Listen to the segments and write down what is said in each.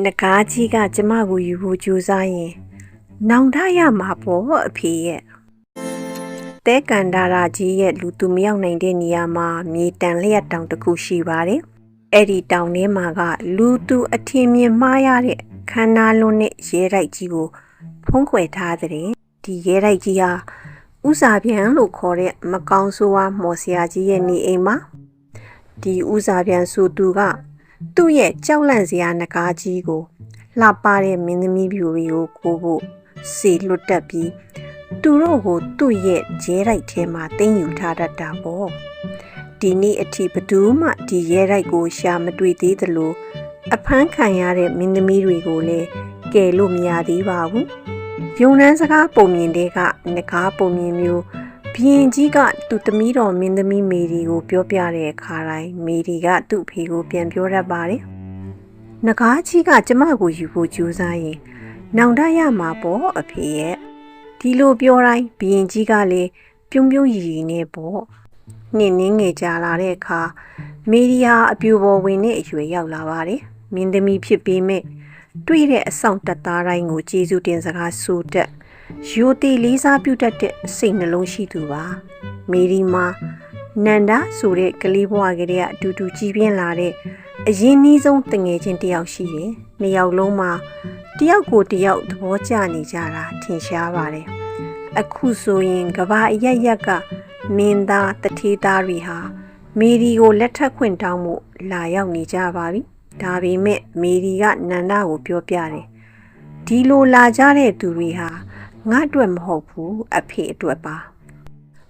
နဂါးကြီးကကျမကိုယူဖို့ကြိုးစားရင် နောင်တရမှာပေါ့အဖေရဲ့တဲကန်ဒါရာကြီးရဲ့လူသူမရောက်နိုင်တဲ့နေရာမှာမြေတန်လျက်တောင်တစ်ခုရှိပါတယ်အဲ့ဒီတောင်ထဲမှာက လူသူအထင်မြင်မှားရတဲ့ခန္ဓာလုံးနဲ့ရဲတိုက်ကြီးကိုဖုံးကွယ်ထားတဲ့ဒီရဲတိုက်ကြီးဟာဥစာပြန်လို့ခေါ်တဲ့မကောင်းဆိုးဝါးမော်စရာကြီးရဲ့နေအိမ်မှာဒီဥစာပြန်ဆိုသူက သူ့ရဲ့ကြောက်လန့်စရာနဂါးကြီးကိုလှပတဲ့မင်းသမီးဖြူတွေကိုကိုဖို့စေလွတ်တက်ပြီးသူတို့ကိုသူ့ရဲ့ဂျဲရိုက်ထဲမှာတင်းယူထားတတ်တာပေါ့ဒီနေ့အထိဘသူမှဒီရဲရိုက်ကိုရှာမတွေ့သေးသလိုအဖမ်းခံရတဲ့မင်းသမီးတွေကိုလည်းကယ်လို့မရသေးပါဘူးယုံနှန်းစကားပုံမြင်တဲ့ကငကားပုံမြင်မျိုး ဘီရင်ကြီးကသူ့သမီးတော်မင်းသမီးမေရီကိုပြောပြတဲ့အခါတိုင်းမေရီကသူ့ဖေကိုပြန်ပြောတတ်ပါတယ်။ငကားကြီးကကျမကိုယူဖို့ကြိုးစားရင်နောင်တရမှာပေါ့အဖေရဲ့ဒီလိုပြောတိုင်းဘီရင်ကြီးကလည်းပြုံးပြုံးရီရီနဲ့ပေါ့နှင်းနှင်းငယ်ကြာလာတဲ့အခါမေရီယာအပြူပေါ်ဝင်တဲ့အရွယ်ရောက်လာပါတယ်။မင်းသမီးဖြစ်ပေမဲ့တွေ့တဲ့အဆောင်တက်သားတိုင်းကိုကျေးဇူးတင်စကားဆိုတတ် ယူတီလေးစားပြုတတ်တဲ့စိတ်နှလုံးရှိသူပါမေရီမာနန္ဒာဆိုတဲ့ကလေးဘဝကလေးကအတူတူကြီးပြင်းလာတဲ့အရင်နှီးဆုံးတငယ်ချင်းတစ်ယောက်ရှိတယ်နှစ်ယောက်လုံးမှာတယောက်ကိုတယောက်သဘောကျနေကြတာထင်ရှားပါတယ်အခုဆိုရင်ကဘာအရက်ရက်ကမင်းသားတထေးသားတွေဟာမေရီကိုလက်ထပ်ခွင့်တောင်းမှုလာရောက်နေကြပါပြီဒါပေမဲ့မေရီကနန္ဒာကိုပြောပြတယ်ဒီလိုလာကြတဲ့သူတွေဟာ ငါအတွက်မဟုတ်ဘူးအဖေအတွက်ပါ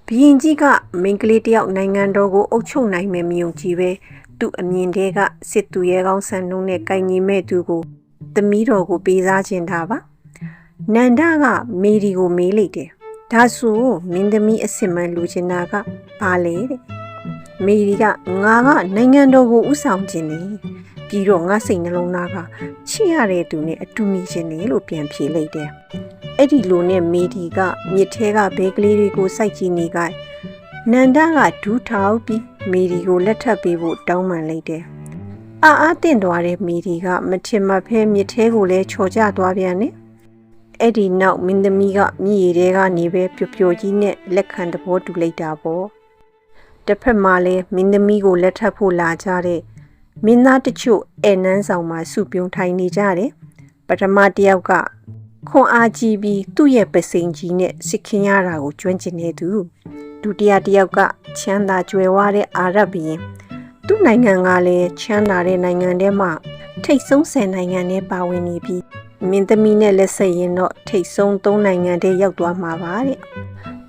ဘီရင်ကြီးကမိန်းကလေးတယောက်နိုင်ငံတော်ကိုအုပ်ချုပ်နိုင်မယ်မယုံကြည်ပဲသူ့အမြင်တဲကစစ်သူရဲကောင်းဆန်နှုံးနဲ့ကိုင်ညီမဲ့သူကိုသမီးတော်ကိုပေးစားခြင်းတာပါနန္ဒကမေဒီကိုမေးလိုက်တယ်ဒါဆိုမင်းသမီးအစ်စ်မှန်လူချင်တာကဘာလဲတဲ့မေဒီကငါကနိုင်ငံတော်ကိုဥဆောင်ခြင်းနေပြီးတော့ငါစိတ်နှလုံးသားကချစ်ရတဲ့သူနဲ့အတူနေခြင်းနေလို့ပြန်ဖြေလိုက်တယ် အဲ့ဒီလိုနဲ့မေဒီကမြစ်ထဲကဘဲကလေးတွေကိုစိုက်ကြည့်နေကြနန္ဒကဒူးထောက်ပြီးမေဒီကိုလက်ထပ်ပေးဖို့တောင်းပန်လိုက်တယ်။အာအားတင့်သွားတဲ့မေဒီကမထင်မှတ်ဖဲမြစ်ထဲကိုလည်းချော်ကျသွားပြန်တယ်။အဲ့ဒီနောက်မင်းသမီးကမြည်ရည်ထဲကနေပဲပျော်ပျော်ကြီးနဲ့လက်ခံသဘောတူလိုက်တာပေါ့။တစ်ဖက်မှာလည်းမင်းသမီးကိုလက်ထပ်ဖို့လာကြတဲ့မင်းသားတချို့အဲနန်းဆောင်မှာစုပြုံထိုင်နေကြတယ်။ပထမတစ်ယောက်က ခွန်အားကြီးပြီးသူ့ရဲ့ပစိန်ကြီးနဲ့စစ်ခင်းရတာကိုကျွမ်းကျင်နေသူဒုတိယတစ်ယောက်ကချမ်းသာကြွယ်ဝတဲ့အာရဗ်ဘီရင်သူ့နိုင်ငံကလည်းချမ်းသာတဲ့နိုင်ငံထဲမှာထိတ်ဆုံးဆယ်နိုင်ငံနဲ့ပါဝင်နေပြီးမင်းသမီးနဲ့လက်ဆက်ရင်တော့ထိတ်ဆုံးသုံးနိုင်ငံတည်းရောက်သွားမှာပါတဲ့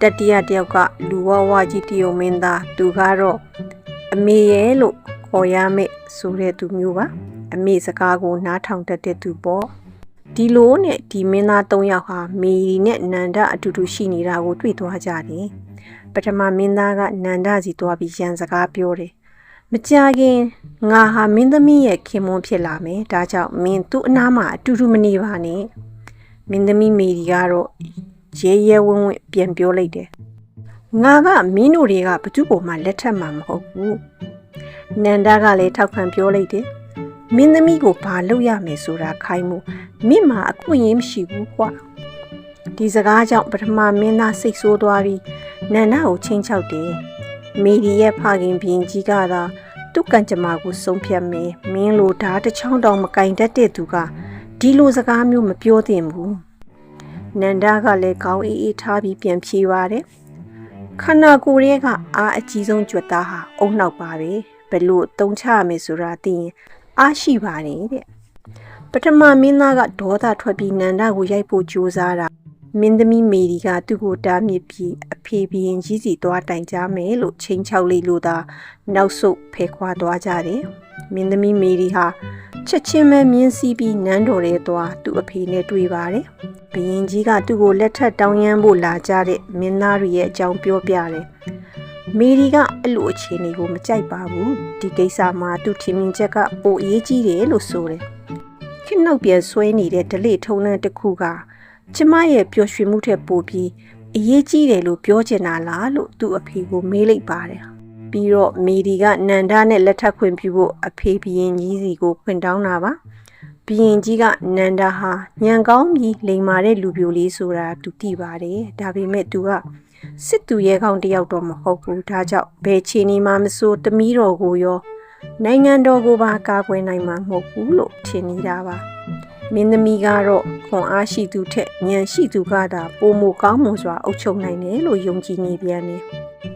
တတိယတစ်ယောက်ကလူဝဝကြီးတယုံမင်းသားသူကတော့အမေရဲ့လို့ခေါ်ရမယ်ဆိုတဲ့သူမျိုးပါအမေစကားကိုနားထောင်တတ်တဲ့သူပေါ့ ဒီလိုနဲ့ဒီမင်းသား၃ယောက်ဟာမေရီနဲ့နန္ဒအတူတူရှိနေတာကိုတွေ့သွားကြတယ်ပထမမင်းသားကနန္ဒစီသွားပြီးရန်စကားပြောတယ်မကြခင်ငါဟာမင်းသမီးရဲ့ခင်မွန်းဖြစ်လာမယ်ဒါကြောင့်မင်းသူ့အနားမှာအတူတူမနေပါနဲ့မင်းသမီးမေရီကတော့ရဲရဲဝင်းဝင်းပြန်ပြောလိုက်တယ်ငါကမင်းတို့တွေကဘသူ့ပေါ်မှာလက်ထပ်မှာမဟုတ်ဘူးနန္ဒကလည်းထောက်ခံပြောလိုက်တယ် မင်းသမီးကိုဘာလုပ်ရမယ်ဆိုတာခိုင်းမှုမိမှာအခွင့်အရေးမရှိဘူးကွာဒီစကားကြောင့်ပထမမင်းသားစိတ်ဆိုးသွားပြီးနန္ဒကိုချင်းချောက်တယ်မေဒီရဲ့ဖခင်ဘရင်ကြီးကသာသူ့ကံကြမ္မာကိုဆုံးဖြတ်မယ်မင်းလိုဓာတ်တစ်ချောင်းတောင်မကင်တတ်တဲ့သူကဒီလိုစကားမျိုးမပြောသင့်ဘူးနန္ဒကလည်းခေါင်းအေးအေးထားပြီးပြန်ဖြေပါတယ်ခန္ဓာကိုယ်ရဲ့ကအားအကြီးဆုံးကြွက်သားဟာအုံနောက်ပါပဲဘယ်လို့တုံးချရမယ်ဆိုတာသိရင် အားရှိပါတယ်တဲ့ပထမမင်းသားကဒေါသထွက်ပြီးနန္ဒကိုရိုက်ဖို့ကြိုးစားတာမင်းသမီးမေရီကသူ့ကိုတားမြစ်ပြီးအဖေဘရင်ကြီးစီသွားတိုင်ကြမယ်လို့ချိန်ချောက်လေးလို့သာနောက်ဆုတ်ဖယ်ခွာသွားကြတယ်မင်းသမီးမေရီဟာချက်ချင်းပဲမြင်းစီးပြီးနန်းတော်ထဲသွားသူ့အဖေနဲ့တွေ့ပါတယ်ဘရင်ကြီးကသူ့ကိုလက်ထပ်တောင်းရမ်းဖို့လာကြတဲ့မင်းသားတွေရဲ့အကြောင်းပြောပြတယ် မေရီကအလိုအခြေအနေကိုမကြိုက်ပါဘူးဒီကိစ္စမှာသူထင်မြင်ချက်ကပိုအရေးကြီးတယ်လို့ဆိုတယ်ခင်နှုတ်ပြန်ဆွဲနေတဲ့ဒလိထုံးလန်းတစ်ခုကကျမရဲ့ပျော်ရွှင်မှုထက်ပိုပြီးအရေးကြီးတယ်လို့ပြောချင်တာလားလို့သူ့အဖေကိုမေးလိုက်ပါတယ်ပြီးတော့မေဒီကနန္ဒာနဲ့လက်ထပ်ခွင့်ပြုဖို့အဖေဘီရင်ကြီးစီကိုခွင့်တောင်းတာပါဘီရင်ကြီးကနန္ဒာဟာညံကောင်းပြီးလိန်မာတဲ့လူပြိုလေးဆိုတာသူသိပါတယ်ဒါပေမဲ့သူက စစ်သူရဲကောင်းတစ်ယောက်တော့မဟုတ်ဘူးဒါကြောင့်ဘယ်ချီနီမှမစိုးတမီးတော်ကိုရောနိုင်ငံတော်ကိုပါကာကွယ်နိုင်မှာမဟုတ်ဘူးလို့ထင်နေတာပါမင်းသမီးကတော့ခွန်အားရှိသူထက်ဉာဏ်ရှိသူကသာပိုမိုကောင်းမွန်စွာအုပ်ချုပ်နိုင်တယ်လို့ယုံကြည်နေပြန်တယ်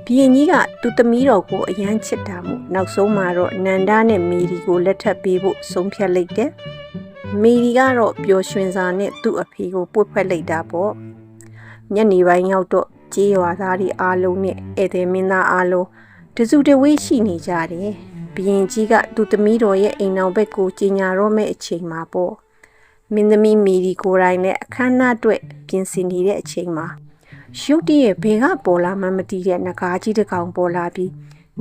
ဘီရင်ကြီးကသူသမီးတော်ကိုအယမ်းချစ်တာမို့နောက်ဆုံးမှာတော့နန္ဒာနဲ့မေရီကိုလက်ထပ်ပေးဖို့ဆုံးဖြတ်လိုက်တယ်။မေရီကတော့ပျော်ရွှင်စွာနဲ့သူ့အဖေကိုပွတ်ဖက်လိုက်တာပေါ့။ညနေပိုင်းရောက်တော့ ကြေးရွာသားတွေအားလုံးနဲ့ဧည့်သည်မင်းသားအားလုံးတစုတဝေးရှိနေကြတယ်။ဘီရင်ကြီးကသူသမီးတော်ရဲ့အိမ်တော်ဘက်ကိုကြီးညာတော့မဲ့အချိန်မှာပေါ့။မင်းသမီးမေရီကိုယ်တိုင်နဲ့အခမ်းအနားအတွက်ပြင်ဆင်နေတဲ့အချိန်မှာရုတ်တရက်ဘေကပေါ်လာမှမသိတဲ့နဂါးကြီးတစ်ကောင်ပေါ်လာပြီး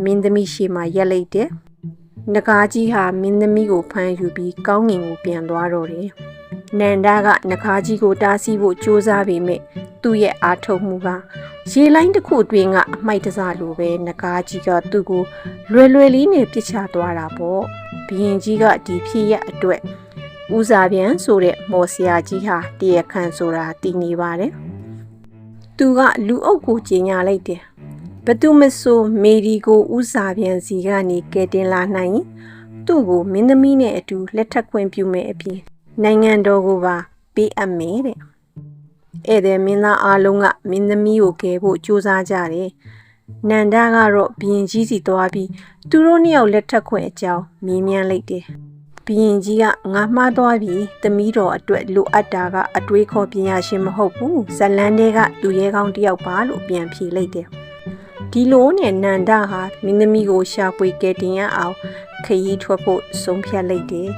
မင်းသမီးရှေ့မှာရက်လိုက်တယ်။နဂါးကြီးဟာမင်းသမီးကိုဖမ်းယူပြီးကောင်းငင်ကိုပြန်သွားတော့တယ်။ နန္ဒာကနဂါးကြီးကိုတားဆီးဖို့ကြိုးစားပေမဲ့သူ့ရဲ့အားထုတ်မှုကရေလိုင်းတစ်ခုတွင်ကအမိုက်တစလိုပဲနဂါးကြီးကသူ့ကိုလွယ်လွယ်လေးနဲ့ပြစ်ချသွားတာပေါ့။ဘရင်ကြီးကဒီဖြစ်ရက်အတွက်ဦးစားပြန်ဆိုတဲ့မော်ဆရာကြီးဟာတရခန့်ဆိုတာတည်နေပါတယ်။သူကလူအုပ်ကိုကြီးညာလိုက်တယ်။ဘသူမဆိုမေဒီကိုဥစားပြန်စီကနေကဲတင်လာနိုင်ရင်သူ့ကိုမင်းသမီးနဲ့အတူလက်ထပ်ခွင့်ပြုမယ်အပြင် နိုင်ငံတော်ကိုပါပေးအပ်မယ်တဲ့။ဧည့်သည်မင်းသားအားလုံးကမင်းသမီးကိုကယ်ဖို့ကြိုးစားကြတယ်။နန္ဒာကတော့ဘရင်ကြီးစီသွားပြီးသူတို့နှစ်ယောက်လက်ထပ်ခွင့်အကြောင်းမြင်းမြန်းလိုက်တယ်။ဘီရင်ကြီးကငါမှားသွားပြီသမီးတော်အတွက်လိုအပ်တာကအတွေးခေါ်ပညာရှင်မဟုတ်ဘူးဇလန်းတဲကသူရဲကောင်းတစ်ယောက်ပါလို့ပြန်ဖြေလိုက်တယ်ဒီလိုနဲ့နန္ဒဟာမင်းသမီးကိုရှာဖွေကယ်တင်ရအောင်ခရီးထွက်ဖို့ဆုံးဖြတ်လိုက်တယ်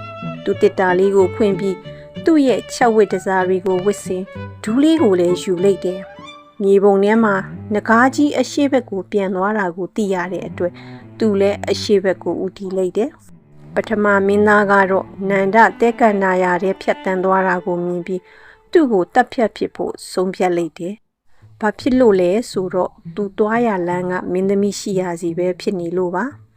သူတစ်တာလေးကိုဖွင့်ပြီးသူ့ရဲ့ချက်ဝတ်တစားတွေကိုဝစ်စင်ဒူးလေးကိုလည်းယူလိုက်တယ်မြေပုံထဲမှာငကားကြီးအရှိဘက်ကိုပြန်သွားတာကိုသိရတဲ့အတွက်သူလည်းအရှိဘက်ကိုဦးတည်လိုက်တယ်ပထမမင်းသားကတော့နန္ဒတဲကန္နာရတဲ့ဖြတ်တန်းသွားတာကိုမြင်ပြီးသူ့ကိုတတ်ဖြတ်ဖြစ်ဖို့ဆုံးဖြတ်လိုက်တယ်။ဘာဖြစ်လို့လဲဆိုတော့သူသွားရလမ်းကမင်းသမီးရှိရစီပဲဖြစ်နေလို့ပါ။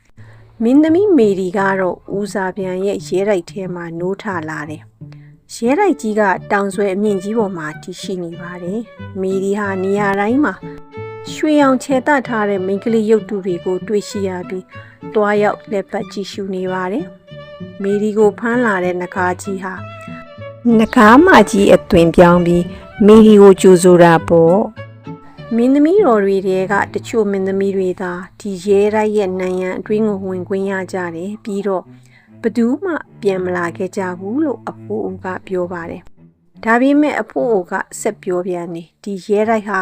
မင်းသမီးမေရီကတော့ဦးစားပြန်ရဲ့ရဲတိုက်ထဲမှာနိုးထလာတယ်။ရဲတိုက်ကြီးကတောင်ဆွဲအမြင့်ကြီးပေါ်မှာတည်ရှိနေပါတယ်။မေရီဟာနေရာတိုင်းမှာရွှေအောင်ချဲတတ်ထားတဲ့မိန်းကလေးရုပ်တုတွေကို တွေ့ရှိရပြီးတွားရောက်လက်ပတ်ကြည့်ရှုနေပါတယ်။မေရီကိုဖမ်းလာတဲ့နဂါးကြီးဟာနဂါးမကြီးအသွင်ပြောင်းပြီးမေရီကိုကြိုဆိုတာပေါ့။ မင်းသမီးတော်တွေတဲကတချို့မင်းသမီးတွေသာဒီရဲတိုက်ရဲ့နံရံအတွင်းကိုဝင်ခွင့်ရကြတယ်ပြီးတော့ဘသူမှပြန်မလာခဲ့ကြဘူးလို့အဖိုးအိုကပြောပါတယ်။ဒါပေမဲ့အဖိုးအိုကဆက်ပြောပြန်နေဒီရဲတိုက်ဟာ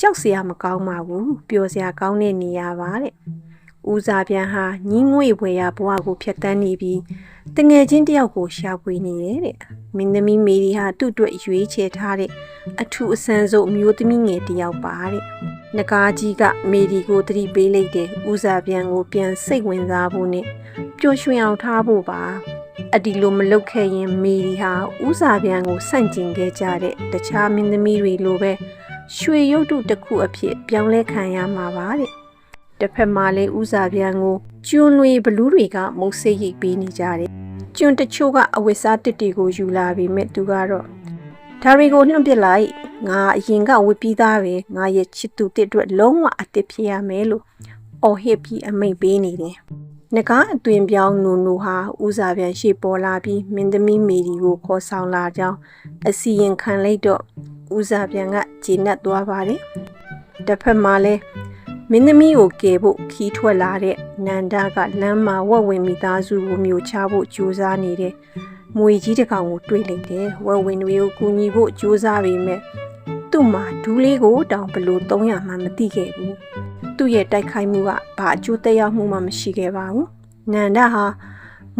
ကြောက်စရာမကောင်းပါဘူးပျော်စရာကောင်းတဲ့နေရာပါတဲ့။ ဦးစားပြန်ဟာညီးငွေဝယ်ရဘဝကိုဖျက်ဆီးနေပြီးတငယ်ချင်းတယောက်ကိုရှာဖွေနေတယ်တဲ့။မင်းသမီးမေရီဟာသူ့အတွက်ရွေးချယ်ထားတဲ့အထူးအဆန်းဆုံးအမျိုးသမီးငယ်တယောက်ပါတဲ့။နဂါးကြီးကမေရီကိုတတိပေးလိုက်တယ်။ဦးစားပြန်ကိုပြန်စိတ်ဝင်စားဖို့နဲ့ပျော်ရွှင်အောင်ထားဖို့ပါ။အဒီလိုမလုပ်ခဲ့ရင်မေရီဟာဦးစားပြန်ကိုဆန့်ကျင်ခဲ့ကြတဲ့တခြားမင်းသမီးတွေလိုပဲရွှေရုပ်တုတစ်ခုအဖြစ်ပြောင်းလဲခံရမှာပါတဲ့။ တစ်ဖက်မှာလည်းဦးစားပြန်ကိုကျွန်းလွေဘလူးတွေကမုတ်ဆိတ်ရိပ်ပေးနေကြတယ်။ကျွန်းတချို့ကအဝတ်စားတစ်တွေကိုယူလာပြီးမဲ့သူကတော့ဒါတွေကိုနှုတ်ပစ်လိုက်ငါအရင်ကဝတ်ပြီးသားပဲငါရဲ့ချစ်သူတစ်အတွက်လုံးဝအစ်စ်ဖြစ်ရမယ်လို့အော်ဟစ်ပြီးအမိတ်ပေးနေတယ်။ငကားအသွင်ပြောင်းနူနူဟာဦးစားပြန်ရှေ့ပေါ်လာပြီးမင်းသမီးမေရီကိုခေါ်ဆောင်လာကြောင်းအစီရင်ခံလိုက်တော့ဦးစားပြန်ကဂျင်းနဲ့သွားပါတယ်။တစ်ဖက်မှာလည်း မင်းသမီးကိုကယ်ဖို့ခီးထွက်လာတဲ့နန္ဒာကလမ်းမှာဝက်ဝင်မိသားစုကိုမျိုးချဖို့ကြိုးစားနေတဲ့မွေကြီးတစ်ကောင်ကိုတွေ့လိုက်တယ်။ဝက်ဝင်တွေကိုကူညီဖို့ကြိုးစားပေမဲ့သူ့မှာဒူးလေးကိုတောင်ဘလို့300မှမသိခဲ့ဘူး။သူ့ရဲ့တိုက်ခိုက်မှုကဘာအကျိုးသက်ရောက်မှုမှမရှိခဲ့ပါဘူး။နန္ဒာဟာ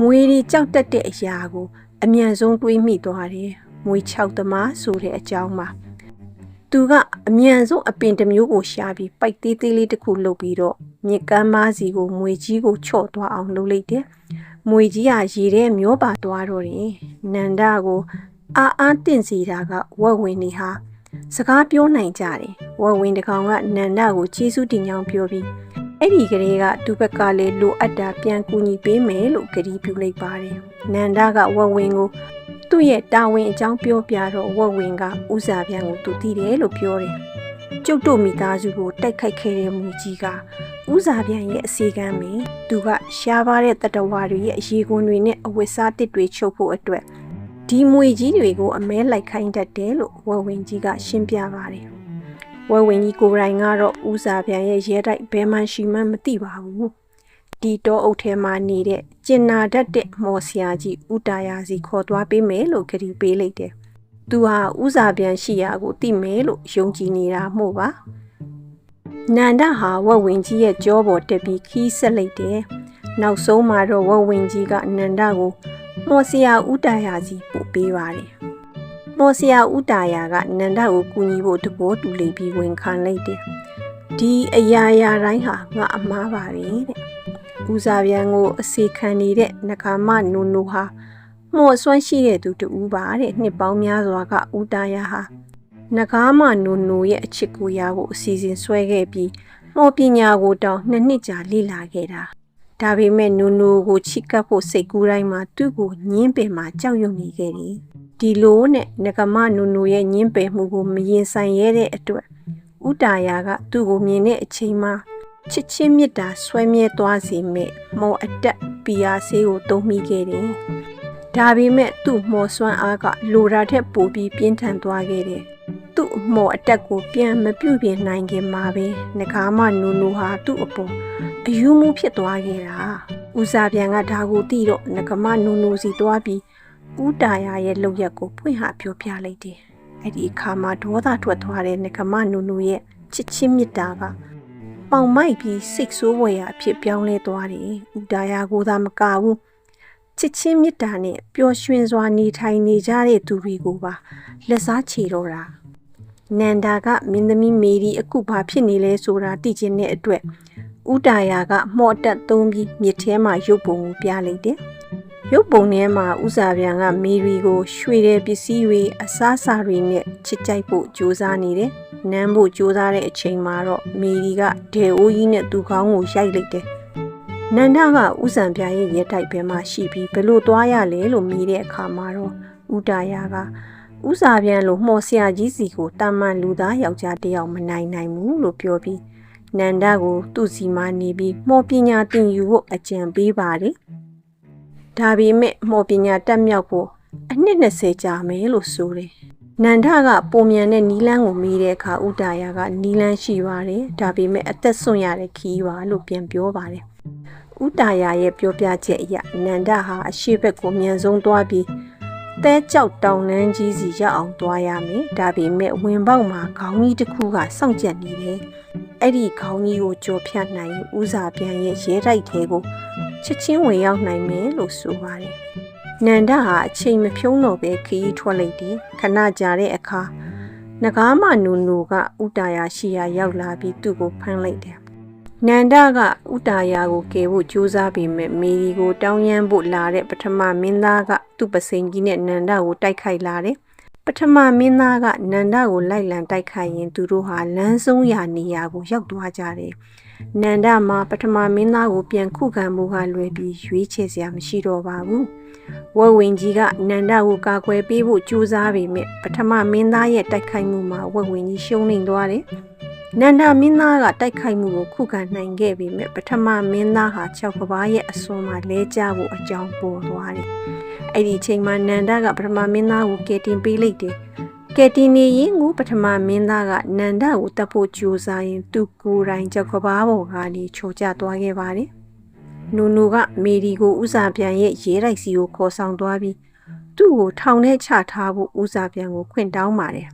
မွေတွေကြောက်တက်တဲ့အရာကို အမြန်ဆုံးတွေးမိသွားတယ်။မွေ6သမားဆိုတဲ့အကြောင်းပါ။ သူကအမြန်ဆုံးအပင်တစ်မျိုးကိုရှာပြီးပိုက်သေးသေးလေးတစ်ခုလုပ်ပြီးတော့မြစ်ကမ်းမစီကိုမွေကြီးကိုချော့သွားအောင်လုပ်လိုက်တယ်။မွေကြီးကရေထဲမျောပါသွားတော့တယ်။နန္ဒာကိုအာအားတင့်စီတာကဝက်ဝင်နေဟာစကားပြောနိုင်ကြတယ်။ဝက်ဝင်တကောင်ကနန္ဒာကိုကျေးဇူးတင်ကြောင်းပြောပြီးအဲ့ဒီကလေးကသူ့ဘက်ကလည်းလိုအပ်တာပြန်ကူညီပေးမယ်လို့ကတိပြုလိုက်ပါတယ်။နန္ဒာကဝက်ဝင်ကို သူ့ရဲ့တာဝန်အကြောင်းပြောပြတော့ဝက်ဝင်ကဦးစာပြန်ကိုသူသိတယ်လို့ပြောတယ်ကျုပ်တို့မိသားစုကိုတိုက်ခိုက်ခဲ့တဲ့မူကြီးကဦးစာပြန်ရဲ့အစီကမ်းမင်းသူကရှားပါတဲ့တတဝါတွေရဲ့အရေးကွန်တွေနဲ့အဝတ်စားတစ်တွေချုပ်ဖို့အတွက်ဒီမွေကြီးတွေကိုအမဲလိုက်ခိုင်းတတ်တယ်လို့ဝက်ဝင်ကြီးကရှင်းပြပါတယ်ဝက်ဝင်ကြီးကိုယ်တိုင်ကတော့ဦးစာပြန်ရဲ့ရဲတိုက်ဘယ်မှရှိမှန်းမသိပါဘူး ဒီတော့အုပ်ထဲမှာနေတဲ့ကျင်နာတတ်တဲ့မော်ဆရာကြီးဦးတာယာစီခေါ်သွားပေးမယ်လို့ကြတိပေးလိုက်တယ်သူဟာဦးစာပြန်ရှိရာကိုသိမယ်လို့ယုံကြည်နေတာမို့ပါနန္ဒဟာဝက်ဝင်ကြီးရဲ့ကြောပေါ်တက်ပြီးခီးဆက်လိုက်တယ်နောက်ဆုံးမှာတော့ဝက်ဝင်ကြီးကနန္ဒကိုမော်ဆရာဦးတာယာစီပို့ပေးပါတယ်မော်ဆရာဦးတာယာကနန္ဒကိုကူညီဖို့တဘောတူလိပြီးဝင်ခံလိုက်တယ်ဒီအရာရာတိုင်းဟာငါအမားပါပဲတဲ့ ဦးစာပြန်ကိုအစီခံနေတဲ့နဂါမနုနုဟာမော်ဆွမ်းရှိတဲ့သူတူပါတဲ့နှစ်ပေါင်းများစွာကဦးတာယာဟာနဂါမနုနုရဲ့အချစ်ကိုရဖို့အစီအစဉ်ဆွဲခဲ့ပြီးမော်ပညာကိုတောင်နှစ်နှစ်ကြာလေ့လာခဲ့တာဒါပေမဲ့နုနုကိုချစ်ကပ်ဖို့စိတ်ကူးတိုင်းမှာသူ့ကိုညင်းပင်မှာကြောက်ရွံ့နေခဲ့တယ်ဒီလိုနဲ့နဂမနုနုရဲ့ညင်းပယ်မှုကိုမရင်ဆိုင်ရတဲ့အတွက်ဥတာယာကသူ့ကိုမြင်တဲ့အချိန်မှာ ချစ်ချင်းမြတ်တာဆွဲမြဲသွားစေမဲ့မော်အတက်ပီယာဆေးကိုတုံးမိခဲ့တယ်။ဒါပေမဲ့သူ့မော်စွမ်းအားကလိုတာထက်ပိုပြီးပြင်းထန်သွားခဲ့တယ်။သူ့မော်အတက်ကိုပြန်မပြုတ်ပြင်းနိုင်ခင်မှာပဲငကားမနူနူဟာသူ့အပေါ်အယူမှုဖြစ်သွားခဲ့တာ။ဦးစားပြန်ကဒါကိုသိတော့ငကမနူနူစီသွားပြီးဦးတာယာရဲ့လောက်ရက်ကိုဖွင့်ဟာပြောပြလိုက်တယ်။အဲ့ဒီအခါမှာဒေါသထွက်သွားတဲ့ငကမနူနူရဲ့ချစ်ချင်းမြတ်တာက ပေါင်မိုက်ပြီးစိတ်ဆိုးဝယ်ရာအဖြစ်ပြောင်းလဲသွားတယ်။ဦးတာယာကိုသာမကဘူးချစ်ချင်းမြတ်တာနဲ့ပျော်ရွှင်စွာနေထိုင်နေကြတဲ့သူတွေကိုပါလက်စားချေတော့တာ။နန္ဒာကမင်းသမီးမေရီအခုဘာဖြစ်နေလဲဆိုတာသိချင်တဲ့အတွက်ဦးတာယာကမော့တက်သုံးပြီးမြစ်ထဲမှာရုပ်ပုံကိုပြလိုက်တယ်။ ရုပ်ပုံထဲမှာဦးစာပြန်ကမေရီကို ရွှေတဲ့ပစ္စည်းတွေအစားအစာတွေနဲ့ချစ်ကြိုက်ဖို့ကြိုးစားနေတယ်။နမ်းဖို့ကြိုးစားတဲ့အချိန်မှာတော့မေရီကဒဲအိုးကြီးနဲ့သူ့ခေါင်းကိုရိုက်လိုက်တယ်။နန္ဒကဦးစံပြရဲ့ရဲတိုက်ဘဲမှာရှိပြီးဘလို့သွားရလဲလို့မေးတဲ့အခါမှာတော့ဦးတာယာကဦးစာပြန်လို့မှော်ဆရာကြီးစီကိုတာမန်လူသားယောက်ျားတစ်ယောက်မနိုင်နိုင်ဘူးလို့ပြောပြီးနန္ဒကိုသူ့စီမှာနေပြီးမော်ပညာသင်ယူဖို့အကြံပေးပါတယ်။ ဒါပေမဲ့မော်ပညာတက်မြောက်ဖို့အနှစ်20ကြာမယ်လို့ဆိုတယ်။နန္ဒကပုံမြန်တဲ့နီလန်းကိုမေးတဲ့အခါဥတာယာကနီလန်းရှိပါတယ်။ဒါပေမဲ့အသက်ဆွန့်ရတဲ့ခီးပါလို့ပြန်ပြောပါတယ်။ဥတာယာရဲ့ပြောပြချက်အရနန္ဒဟာအရှိဘက်ကိုမြန်ဆုံးသွားပြီးတဲကြောက်တောင်လန်းကြီးစီရောက်အောင်သွားရမယ်။ဒါပေမဲ့ဝင်ပေါက်မှာခေါင်းကြီးတစ်ခုကစောင့်ကြက်နေတယ်။အဲ့ဒီခေါင်းကြီးကိုကြော်ဖြတ်နိုင်ဦးစာပြန်ရဲ့ရဲတိုက်ထဲကို ချက်ချင်းဝင်ရောက်နိုင်မယ်လို့ဆိုပါတယ်။နန္ဒဟာအချိန်မဖြုံးတော့ပဲခရီးထွက်လိုက်တယ်။ခဏကြာတဲ့အခါနဂါမနူနူကဥတာယာရှိရာရောက်လာပြီးသူ့ကိုဖမ်းလိုက်တယ်။နန္ဒကဥတာယာကိုကယ်ဖို့ကြိုးစားပေမဲ့မေရီကိုတောင်းရမ်းဖို့လာတဲ့ပထမမင်းသားကသူ့ပစိန်ကြီးနဲ့နန္ဒကိုတိုက်ခိုက်လာတယ်။ပထမမင်းသားကနန္ဒကိုလိုက်လံတိုက်ခိုက်ရင်သူတို့ဟာလမ်းဆုံးရာနေရာကိုရောက်သွားကြတယ်။ နန္ဒမှာပထမမင်းသားကိုပြန်ခုခံမှုကလွယ်ပြီးရွေးချယ်စရာမရှိတော့ပါဘူး။ဝက်ဝင်ကြီးကနန္ဒကိုကာကွယ်ပေးဖို့ကြိုးစားပေမဲ့ပထမမင်းသားရဲ့တိုက်ခိုက်မှုမှာဝက်ဝင်ကြီးရှုံးနိမ့်သွားတယ်။နန္ဒမင်းသားကတိုက်ခိုက်မှုကိုခုခံနိုင်ခဲ့ပေမဲ့ပထမမင်းသားဟာ၆ကဘာရဲ့အစွန်မှာလဲကျဖို့အကြောင်းပေါ်သွားတယ်။အဲ့ဒီအချိန်မှာနန္ဒကပထမမင်းသားကိုကယ်တင်ပေးလိုက်တယ်။ ကယ်တင်နေရင်ကိုပထမမင်းသားကနန္ဒကိုတပ်ဖို့ကြိုးစားရင် သူကိုယ်တိုင်ကြောက်ကဘာပေါ်ကနေချိုကျသွားခဲ့ပါတယ်။နူနူကမေဒီကိုဥစာပြန်ရဲ့ရဲတိုက်စီကိုခေါ်ဆောင်သွားပြီးသူ့ကိုထောင်ထဲချထားဖို့ဥစာပြန်ကိုခွင့်တောင်းပါတယ်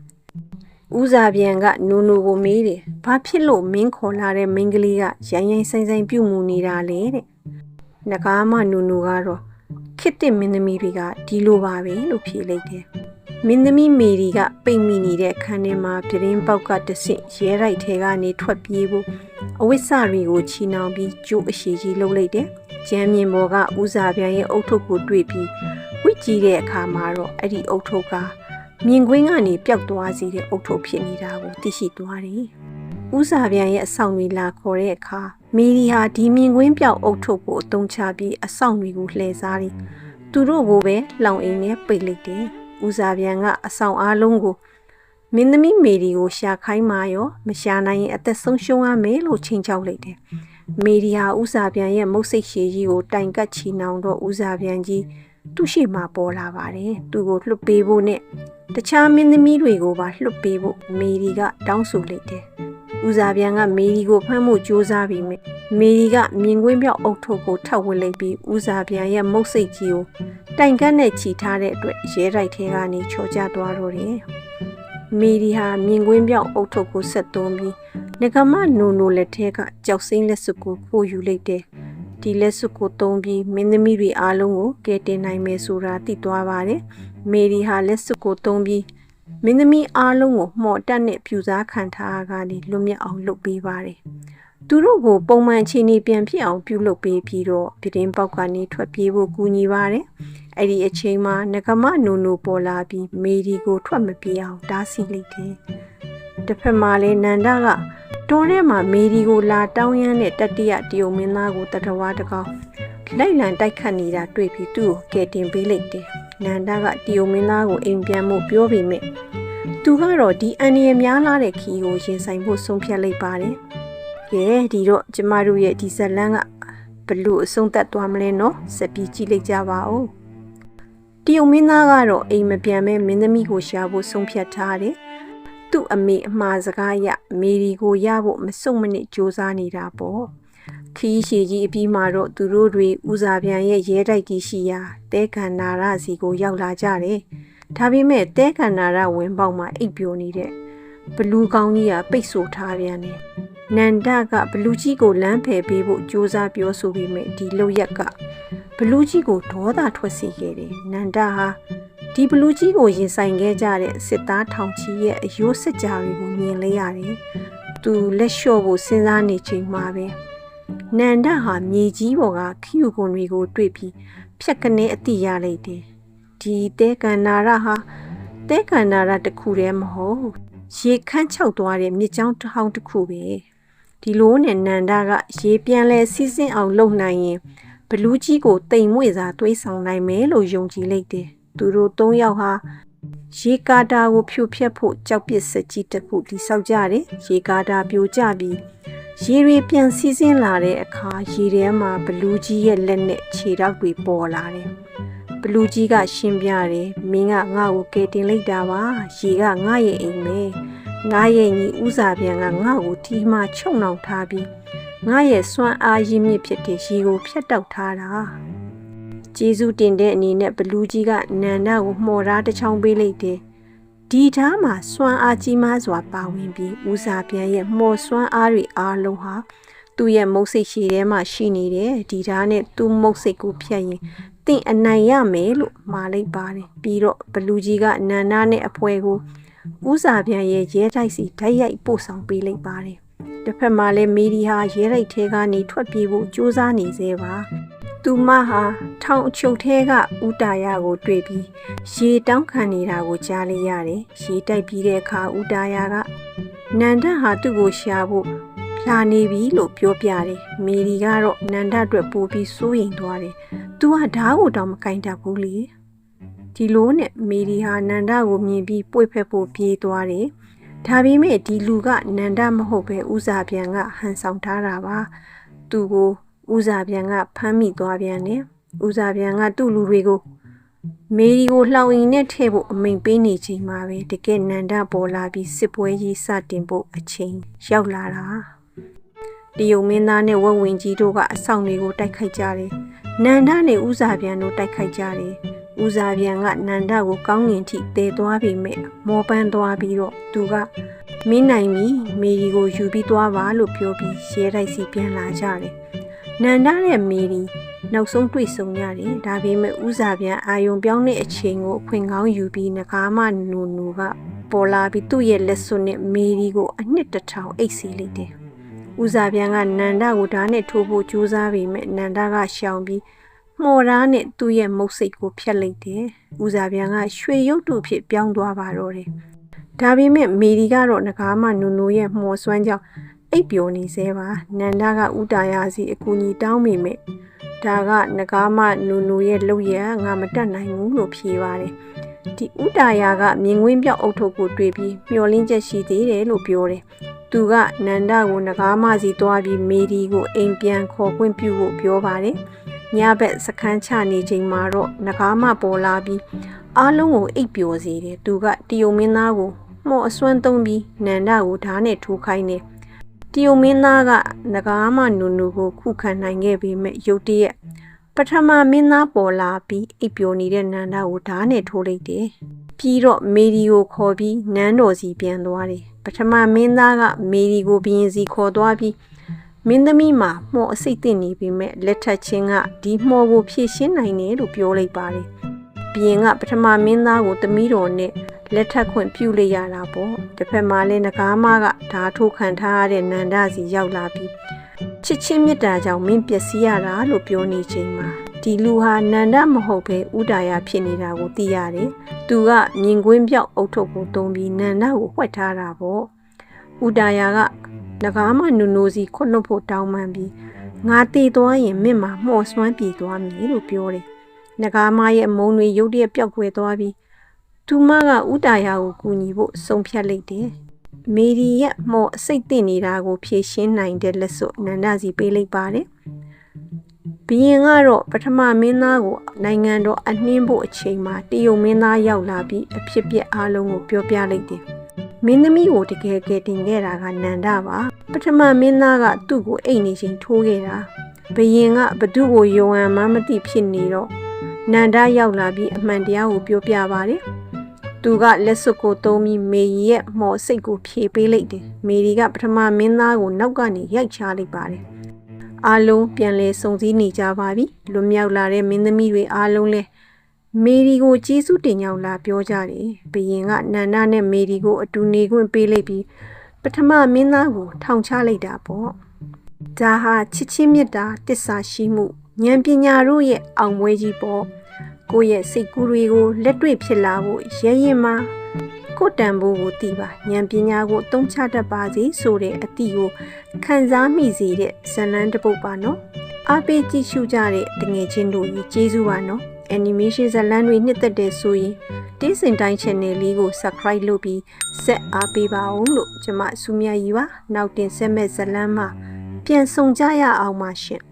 ။ဦးစာပြန်ကနူနူကိုမေးတယ်။ဘာဖြစ်လို့မင်းခေါ်လာတဲ့မိန်းကလေးကရိုင်းရိုင်းဆိုင်ဆိုင်ပြုတ်မှုနေတာလဲတဲ့။ငကားမနူနူကတော့ခစ်တဲ့မင်းသမီးတွေကဒီလိုပါပဲလို့ဖြေလိုက်တယ်။ မင်းသမီးမေရီကပိတ်မိနေတဲ့အခန်းထဲမှာပြတင်းပေါက်ကတဆင့်ရဲရိုက်ထဲကနေထွက်ပြေးဖို့အဝိဆတွေကိုချီနှောင်ပြီးကျိုးအရှိကြီးလှုပ်လိုက်တယ်။ကျမ်းမြင်ပေါ်ကဦးစာပြန်ရဲ့အုတ်ထုပ်ကိုတွေ့ပြီးဝိကြည့်တဲ့အခါမှာတော့အဲ့ဒီအုတ်ထုပ်ကမြင်ကွင်းကနေပျောက်သွားစေတဲ့အုတ်ထုပ်ဖြစ်နေတာကိုသိရှိသွားတယ်။ဦးစာပြန်ရဲ့အဆောင်တွေလာခေါ်တဲ့အခါမီရီဟာဒီမြင်ကွင်းပျောက်အုတ်ထုပ်ကိုအသုံးချပြီးအဆောင်တွေကိုလှည့်စားပြီးသူတို့ကိုပဲလောင်အိမ်နဲ့ပိတ်လိုက်တယ် ဦးစာပြန်ကအဆောင်အားလုံးကိုမင်းသမီးမေရီကိုရှာခိုင်းမာရောမရှာနိုင်ရင်အသက်ဆုံးရှုံးရမယ်လို့ချိန်ချောက်လိုက်တယ်မေရီဟာဦးစာပြန်ရဲ့မုတ်စိတ်ရှည်ကြီးကိုတိုင်ကတ်ချီနှောင်တော့ဦးစာပြန်ကြီးသူ့ရှိမှပေါ်လာပါတယ်သူ့ကိုလွတ်ပေးဖို့နဲ့တခြားမင်းသမီးတွေကိုပါလွတ်ပေးဖို့မေရီကတောင်းဆိုလိုက်တယ် ဦးစာပြန်ကမေရီကိုဖမ်းဖို့ကြိုးစားပြီးမြမေရီကမြင်ကွင်းပြောက်အုပ်ထုပ်ကိုထောက်ဝင်လိုက်ပြီးဦးစာပြန်ရဲ့မုတ်စိတ်ကြီးကိုတိုင်ကတ်နဲ့ချီထားတဲ့အတွက်ရဲတိုက်ထဲကနေချော်ကျသွားတော့တယ်။မီဒီဟာမြင်ကွင်းပြောက်အုပ်ထုပ်ကိုဆက်သွန်းပြီးငကမနူနူလက်ထဲကကြောက်စိမ့်လက်စွပ်ကိုပို့ယူလိုက်တယ်။ဒီလက်စွပ်ကိုသုံးပြီးမင်းသမီးတွေအားလုံးကိုကယ်တင်နိုင်မယ်ဆိုတာသိသွားပါတယ်။မေရီဟာလက်စွပ်ကိုသုံးပြီး မင်းသမီးအားလုံးကိုမှော်တက်နဲ့ပြူစားခံထားကနေလွတ်မြောက်အောင်လုပ်ပေးပါတယ်။သူတို့ကိုပုံမှန်ချိန်နေပြန်ဖြစ်အောင်ပြုလုပ်ပေးပြီးတော့ပြတင်းပေါက်ကနေထွက်ပြေးဖို့ကူညီပါတယ်။အဲ့ဒီအချိန်မှာငကမနူနူပေါ်လာပြီးမေဒီကိုထွက်မပြေးအောင်တားဆီးလိုက်တယ်။တစ်ဖက်မှာလည်းနန္ဒကတောထဲမှာမေဒီကိုလာတောင်းရမ်းတဲ့တတိယတယုံမင်းသားကိုတတဝါတကောင်လိုက်လံတိုက်ခတ်နေတာတွေ့ပြီးသူ့ကိုကယ်တင်ပေးလိုက်တယ်။ နန္ဒကတယုံမင်းသားကိုအိမ်ပြန်မှုပြောပြီးမြဲသူကတော့ဒီအန်ရီများလာတဲ့ခီကိုရင်ဆိုင်ဖို့ဆုံးဖြတ်လိုက်ပါတယ်။ကဲဒီတော့ကျမတို့ရဲ့ဒီဇလန်းကဘလို့အဆုံးသတ်သွားမလဲနော်စပီးကြည့်လိုက်ကြပါဦးတယုံမင်းသားကတော့အိမ်မပြန်မဲမင်းသမီးကိုရှာဖို့ဆုံးဖြတ်ထားတယ်သူ့အမေအမှားစကားရမေရီကိုရဖို့မစုံမနစ်စူးစမ်းနေတာပေါ့ ခီးရှိကြီးအပြီးမှာတော့သူတို့တွေဦးစားပြန်ရဲ့ရဲတိုက်ကြီးရှိရာတဲခန္နာရစီကိုရောက်လာကြတယ်ဒါပေမဲ့တဲခန္နာရဝင်ပေါက်မှာအိပ်ပျော်နေတဲ့ဘလူးကောင်းကြီးကပိတ်ဆို့ထားပြန်တယ်နန္ဒကဘလူးကြီးကိုလမ်းဖယ်ပေးဖို့ကြိုးစားပြောဆိုပြီးမြဲဒီလောက်ရက်ကဘလူးကြီးကိုဒေါသထွက်စေခဲ့တယ်နန္ဒဟာဒီဘလူးကြီးကိုရင်ဆိုင်ခဲ့ကြတဲ့စစ်သားထောင်ချီရဲ့အယိုးစစ်ကြားတွေကိုမြင်လိုက်ရတယ်သူလက်လျှော့ဖို့စဉ်းစားနေချိန်မှာပဲ နန္ဒဟာမြေကြီးပေါ်ကခီယူကွန်တွေကိုတွေ့ပြီးဖြက်ကနေအတိရလိုက်တယ်ဒီတဲကန္နာရဟာတဲကန္နာရတစ်ခုတည်းမဟုတ်ရေခန့်ချောက်သွားတဲ့မြစ်ကြောင်းတစ်ဟောင်းတစ်ခုပဲဒီလိုနဲ့နန္ဒကရေပြန်လဲစီးစင်းအောင်လုပ်နိုင်ရင်ဘလူးကြီးကိုတိမ်မွေ့စာတွေးဆောင်နိုင်မယ်လို့ယုံကြည်လိုက်တယ်သူတို့၃ယောက်ဟာရေကာတာကိုဖြိုဖျက်ဖို့ကြောက်ပစ်စကြီးတစ်ခုတိဆောက်ကြတယ်ရေကာတာပြိုကျပြီး ရေတွေပြန်စီးစင်းလာတဲ့အခါရေထဲမှာဘလူးကြီးရဲ့လက်နဲ့ခြေထောက်တွေပေါ်လာတယ်ဘလူးကြီးကရှင်းပြတယ်မင်းကငါ့ကိုကယ်တင်လိုက်တာပါရေကငါ့ရဲ့အိမ်ပဲငါရဲ့ညီဥစာပြန်ကငါ့ကိုထီမှချုံနှောင်ထားပြီးငါရဲ့စွမ်းအားရင်းမြစ်ဖြစ်တဲ့ရေကိုဖြတ်တောက်ထားတာကျေးဇူးတင်တဲ့အနေနဲ့ဘလူးကြီးကနန္ဒကိုမှော်ထားတစ်ချောင်းပေးလိုက်တယ် ဒီဓာတ်မှာစွမ်းအားကြီးမားစွာပါဝင်ပြီးဥစာပြန်ရဲ့မှော်စွမ်းအားတွေအားလုံးဟာသူ့ရဲ့မုတ်စိတ်ရှည်ထဲမှာရှိနေတယ်ဒီဓာတ်နဲ့သူ့မုတ်စိတ်ကိုဖြတ်ရင်တင့်အနိုင်ရမယ်လို့မှာလိုက်ပါတယ်ပြီးတော့ဘလူးကြီးကနန္ဒနဲ့အဖွဲကိုဦးစာပြန်ရဲ့ရဲတိုက်စီဓာတ်ရိုက်ပို့ဆောင်ပေးလိုက်ပါတယ်။တစ်ဖက်မှာလည်းမီဒီဟာရဲတိုက်ထဲကနေထွက်ပြေးဖို့ကြိုးစားနေသေးပါ။ သူမဟာထောင်အချုပ်ထဲကဦးတာရကိုတွေ့ပြီးရေတောင်းခံနေတာကိုကြားလိုက်ရတယ်။ရေတိုက်ပြီးတဲ့အခါဦးတာရကနန္ဒဟာသူ့ကိုရှာဖို့လာနေပြီလို့ပြောပြတယ်။မီဒီကတော့နန္ဒအတွက်ပို့ပြီးစိုးရိမ်သွားတယ်။ "तू ကဓာတ်ကိုတောင်မကင်တတ်ဘူးလေ။ဒီလိုနဲ့မေဒီဟာနန္ဒကိုမြင်ပြီးပွေဖက်ဖို့ပြေးသွားတယ်။ဒါပေမဲ့ဒီလူကနန္ဒမဟုတ်ပဲဥစာပြန်ကဟန်ဆောင်ထားတာပါ။သူကို ဥစာပြန်ကဖမ်းမိသွားပြန်တယ်။ဥစာပြန်ကသူ့လူတွေကိုမေဒီကိုလှောင်ရင်နဲ့ထည့်ဖို့အမိန်ပေးနေချိန်မှာပဲတကယ်နန္ဒပေါ်လာပြီးစစ်ပွဲကြီးစတင်ဖို့အချိန်ရောက်လာတာ။တယုံမင်းသားနဲ့ဝက်ဝင်ကြီးတို့ကအဆောင်တွေကိုတိုက်ခိုက်ကြတယ်။နန္ဒနဲ့ဥစာပြန်တို့တိုက်ခိုက်ကြတယ်။ဦးစားပြန်ကနန္ဒကိုကောင်းငင်ထိတဲသွားပြီမဲ့မောပန်းသွားပြီးတော့သူကမင်းနိုင်ပြီမေရီကိုယူပြီးသွားပါလို့ပြောပြီးရဲတိုက်စီပြန်လာကြတယ်။ နန္ဒနဲ့မေရီနောက်ဆုံးတွေ့ဆုံရတယ်။ဒါပေမဲ့ဦးစားပြန်အာယုံပြောင်းတဲ့အချိန်ကိုအခွင့်ကောင်းယူပြီးငကားမနူနူကပေါ်လာပြီးသူ့ရဲ့လက်စွပ်နဲ့မေရီကိုအနှစ်တစ်ထောင်အိတ်စီလိုက်တယ်။ဦးစားပြန်ကနန္ဒကိုဓာတ်နဲ့ထိုးဖို့ကြိုးစားပေမဲ့နန္ဒကရှောင်ပြီးမော်ရာနဲ့သူ့ရဲ့မုတ်စိတ်ကိုဖျက်လိုက်တယ်။ဦးစားပြန်ကရွှေရုပ်တုဖြစ်ပြောင်းသွားပါတော့တယ်။ဒါပေမဲ့မေဒီကတော့ငကားမနူနူရဲ့မှော်စွမ်းကြောင့် အိပ်ပျော်နေသေးပါ။နန္ဒကဥတာယာစီအကူကြီးတောင်းမိမဲ့ဒါကငကားမနူနူရဲ့လုပ်ရငါမတတ်နိုင်ဘူးလို့ဖြေပါတယ်ဒီဥတာယာကမြင်ကွင်းပြောက်အုပ်ထုပ်ကိုတွေ့ပြီးမျောလင်းချက်ရှိသေးတယ်လို့ပြောတယ်သူကနန္ဒကိုငကားမစီသွားပြီးမေဒီကိုအိမ်ပြန်ခေါ်ခွင့်ပြုဖို့ပြောပါတယ်ညဘက်စခန်းချနေချိန်မှာတော့ငကားမပေါ်လာပြီးအားလုံးကိုအိပ်ပျော်စေတယ်သူကတယုံမင်းသားကိုမှော့အစွမ်းသုံးပြီးနန္ဒကိုဓာတ်နဲ့ထိုးခိုင်းတယ် တယုံမင်းသားကငကားမနုနုကိုခုခံနိုင်ခဲ့ပေမဲ့ရုတ်တရက်ပထမမင်းသားပေါ်လာပြီးအိပ်ပျော်နေတဲ့နန္ဒကိုဓာတ်နဲ့ထိုးလိုက်တယ်။ပြီးတော့မေဒီကိုခေါ်ပြီးနန်းတော်စီပြန်သွားတယ်။ပထမမင်းသားကမေဒီကိုဘရင်စီခေါ်သွားပြီးမင်းသမီးမှာမှော်အစိတ်တင်နေပေမဲ့လက်ထက်ချင်းကဒီမှော်ကိုဖြည့်ရှင်းနိုင်တယ်လို့ပြောလိုက်ပါတယ်။ ဘရင်ကပထမမင်းသားကိုတမီးတော်နဲ့လက်ထက်ခွင့်ပြုလိုက်ရတာပေါ့တစ်ဖက်မှာလည်းငကားမကဓာထိုးခံထားရတဲ့နန္ဒစီရောက်လာပြီးချစ်ချင်းမြတ်တာကြောင့်မင်းပျက်စီးရတာလို့ပြောနေချိန်မှာဒီလူဟာနန္ဒမဟုတ်ပဲဥဒါယဖြစ်နေတာကိုသိရတယ်သူကမြင်ကွင်းပြောက်အုတ်ထုတ်ကိုတုံးပြီးနန္ဒကိုဝှက်ထားတာပေါ့ဥဒါယကငကားမနုနိုစီခွနှုတ်ဖို့တောင်းပန်ပြီးငါတည်သွားရင်မင်းမှာမှော်စွမ်းပြေသွားမည်လို့ပြောတယ် ငကားမရဲ့အမုန်းတွေရုတ်တရက်ပျောက်ကွယ်သွားပြီးသူမကဥတာယာကိုကူညီဖို့ဆုံးဖြတ်လိုက်တယ်။မေရီရဲ့မော်အစိတ်တင်နေတာကိုဖြေရှင်းနိုင်တဲ့လက်စွပ်နန္ဒစီပေးလိုက်ပါတယ်။ဘီရင်ကတော့ပထမမင်းသားကိုနိုင်ငံတော်အနှင်းဖို့အချိန်မှာတယုံမင်းသားရောက်လာပြီးအဖြစ်ပြက်အားလုံးကိုပြောပြလိုက်တယ်။မင်းသမီးကိုတကယ်ကယ်တင်ခဲ့တာကနန္ဒပါ။ပထမမင်းသားကသူ့ကိုအိတ်နေချိန်ထိုးခဲ့တာ။ဘီရင်ကဘသူ့ကိုယုံဟန်မှမသိဖြစ်နေတော့ နန္ဒရောက်လာပြီးအမှန်တရားကိုပြောပြပါတယ်။သူကလက်စွပ်ကိုသုံးပြီးမေရီရဲ့မော်စိတ်ကိုဖြေပေးလိုက်တယ်။မေရီကပထမမင်းသားကိုနောက်ကနေရိုက်ချလိုက်ပါတယ်။အားလုံးပြန်လဲစုံစည်းနေကြပါပြီ။လွန်မြောက်လာတဲ့မင်းသမီးတွေအားလုံးလဲမေရီကိုကျေးဇူးတင်ကြောင်းလာပြောကြတယ်။ဘယင်ကနန္ဒနဲ့မေရီကိုအတူနေခွင့်ပေးလိုက်ပြီးပထမမင်းသားကိုထောင်ချလိုက်တာပေါ့။ဒါဟာချစ်ချင်းမြတ်တာတစ္ဆာရှိမှု ဉာဏ်ပညာတို့ရဲ့အောင်ပွဲကြီးပေါ့။ကိုယ့်ရဲ့စိတ်ကူးတွေကိုလက်တွေ့ဖြစ်လာဖို့ရဲရင်မှာကိုယ်တန်ဖို့ကိုသိပါဉာဏ်ပညာကိုအသုံးချတတ်ပါစေဆိုတဲ့အသည့်ကိုခံစားမိစေတဲ့ဇာတ်လမ်းတစ်ပုဒ်ပါနော်အားပေးကြည့်ရှုကြတဲ့တငယ်ချင်းတို့ကြီးကျေးဇူးပါနော် animation ဇာတ်လမ်းတွေနှစ်သက်တဲ့ဆိုရင်တင်းစင်တိုင်း channel လေးကို subscribe လုပ်ပြီးဆက်အားပေးပါအောင်လို့ကျွန်မစူမြတ်ကြီးပါနောက်တင်ဆက်မဲ့ဇာတ်လမ်းမှာပြန်ဆောင်ကြရအောင်ပါရှင်